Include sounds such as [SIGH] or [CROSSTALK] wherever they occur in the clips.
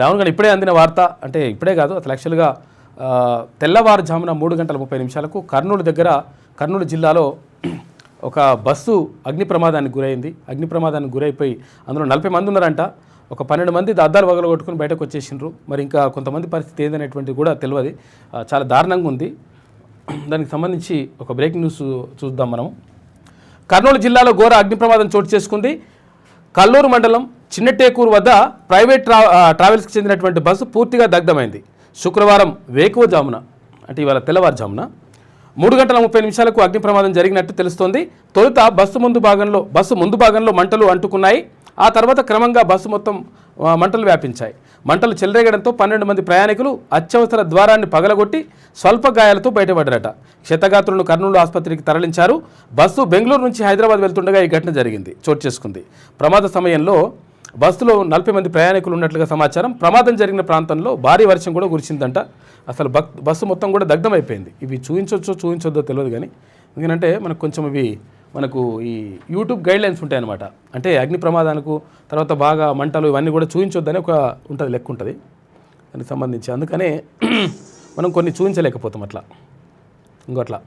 రావణ్ గారు ఇప్పుడే అందిన వార్త అంటే ఇప్పుడే కాదు అసలు యాక్చువల్గా తెల్లవారుజామున మూడు గంటల ముప్పై నిమిషాలకు కర్నూలు దగ్గర కర్నూలు జిల్లాలో ఒక బస్సు అగ్ని ప్రమాదానికి గురైంది. అగ్ని ప్రమాదానికి గురైపోయి అందులో నలభై మంది ఉన్నారంట. ఒక పన్నెండు మంది అద్దాలు వగలు కొట్టుకుని బయటకు వచ్చేసిండ్రు. మరి ఇంకా కొంతమంది పరిస్థితి ఏందనేటువంటిది కూడా తెలియదు చాలా దారుణంగా ఉంది. దానికి సంబంధించి ఒక బ్రేకింగ్ న్యూస్ చూద్దాం మనం కర్నూలు జిల్లాలో ఘోర అగ్ని ప్రమాదం చోటు చేసుకుంది. కల్లూరు మండలం చిన్నటేకూరు వద్ద ప్రైవేట్ ట్రా ట్రావెల్స్కి చెందినటువంటి బస్సు పూర్తిగా దగ్ధమైంది. శుక్రవారం వేకువజామున అంటే ఇవాళ తెల్లవారుజామున మూడు గంటల ముప్పై నిమిషాలకు అగ్ని ప్రమాదం జరిగినట్టు తెలుస్తోంది. తొలుత బస్సు ముందు భాగంలో బస్సు ముందు భాగంలో మంటలు అంటుకున్నాయి. ఆ తర్వాత క్రమంగా బస్సు మొత్తం మంటలు వ్యాపించాయి. మంటలు చెలరేగడంతో పన్నెండు మంది ప్రయాణికులు అత్యవసర ద్వారాన్ని పగలగొట్టి స్వల్ప గాయాలతో బయటపడ్డారట. క్షతగాత్రులను కర్నూలు ఆసుపత్రికి తరలించారు. బస్సు బెంగళూరు నుంచి హైదరాబాద్ వెళ్తుండగా ఈ ఘటన జరిగింది. చోటు చేసుకుంది. ప్రమాద సమయంలో బస్సులో నలభై మంది ప్రయాణికులు ఉన్నట్లుగా సమాచారం. ప్రమాదం జరిగిన ప్రాంతంలో భారీ వర్షం కూడా కురిసిందంట. అసలు బక్ బస్సు మొత్తం కూడా దగ్ధమైపోయింది. ఇవి చూపించవచ్చో చూపించొద్దో తెలియదు కానీ ఎందుకంటే మనకు కొంచెం ఇవి మనకు ఈ యూట్యూబ్ గైడ్ లైన్స్ ఉంటాయన్నమాట. అంటే అగ్ని ప్రమాదానికి తర్వాత బాగా మంటలు ఇవన్నీ కూడా చూపించొద్దని ఒక ఉంటుంది లెక్క ఉంటుంది. దానికి సంబంధించి అందుకనే [CLEARS THROAT] మనం కొన్ని చూపించలేకపోతాం అట్లా. ఇంకో అట్లా.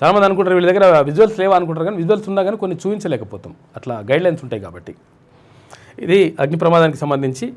చాలామంది అనుకుంటారు వీళ్ళ దగ్గర విజువల్స్ లేవా అనుకుంటారు కానీ విజువల్స్ ఉన్నా కానీ కొన్ని చూపించలేకపోతాం. అట్లా గైడ్లైన్స్ ఉంటాయి కాబట్టి. ఇది అగ్ని ప్రమాదానికి సంబంధించి